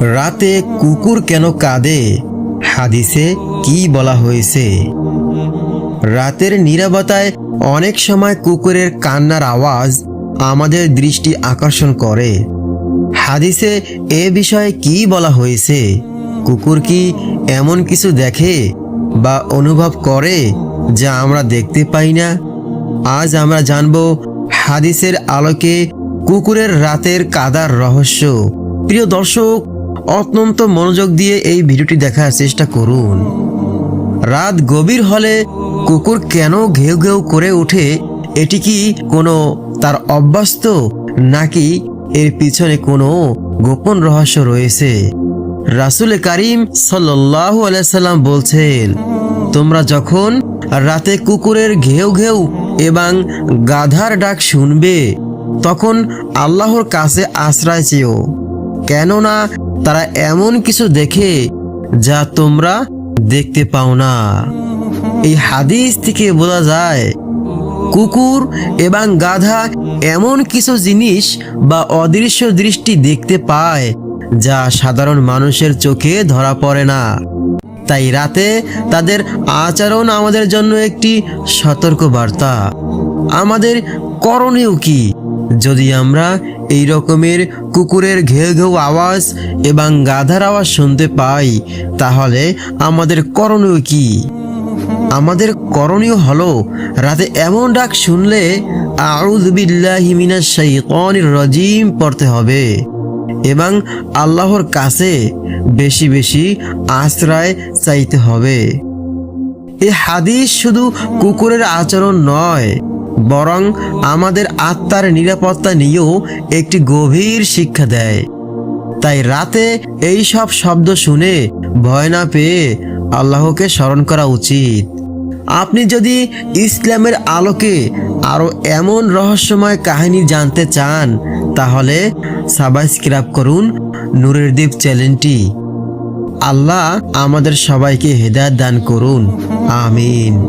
রাতে কুকুর কেন কাঁদে? হাদিসে কি বলা হয়েছে? রাতের নীরবতায় অনেক সময় কুকুরের কান্নার আওয়াজ আমাদের দৃষ্টি আকর্ষণ করে। হাদিসে এ বিষয়ে কি বলা হয়েছে? কুকুর কি এমন কিছু দেখে বা অনুভব করে যা আমরা দেখতে পাই না? আজ আমরা জানব হাদিসের আলোকে কুকুরের রাতের কাদার রহস্য। প্রিয় দর্শক অত্যন্ত মনোযোগ দিয়ে এই ভিডিওটি দেখার চেষ্টা করুন। রাত গভীর হলে কুকুর কেন ঘেউ ঘেউ করে ওঠে, এটি কি কোনো তার অভ্যস্ত, নাকি এর পিছনে কোনো গোপন রহস্য রয়েছে? রাসুল করিম সাল্লাহ আলাইসাল্লাম বলছেন, তোমরা যখন রাতে কুকুরের ঘেউ ঘেউ এবং গাধার ডাক শুনবে, তখন আল্লাহর কাছে আশ্রয় চেয়েও। কেননা তারা এমন কিছু দেখে যা তোমরা দেখতে পাও না। এই হাদিস থেকে বোঝা যায়, কুকুর এবং গাধা এমন কিছু জিনিস বা অদৃশ্য দৃষ্টি দেখতে পায় যা সাধারণ মানুষের চোখে ধরা পড়ে না। তাই রাতে তাদের আচরণ আমাদের জন্য একটি সতর্ক বার্তা আমাদের করণীয় কি? যদি আমরা এই রকমের কুকুরের ঘেউ ঘেউ আওয়াজ এবং গাধার আওয়াজ শুনতে পাই, তাহলে আমাদের করণীয় কি? আমাদের করণীয় হলো রাতে এমন ডাক শুনলে রাজিম পড়তে হবে এবং আল্লাহর কাছে বেশি বেশি আশ্রয় চাইতে হবে। এ হাদিস শুধু কুকুরের আচরণ নয় বরং আমাদের আত্মার নিরাপত্তা নিয়েও একটি গভীর শিক্ষা দেয়। তাই রাতে এই সব শব্দ শুনে ভয় না পেয়ে আল্লাহকে স্মরণ করা উচিত। আপনি যদি ইসলামের আলোকে আরও এমন রহস্যময় কাহিনী জানতে চান, তাহলে সাবস্ক্রাইব করুন নূরের দ্বীপ চ্যানেলটি। আল্লাহ আমাদের সবাইকে হেদায়ত দান করুন। আমিন।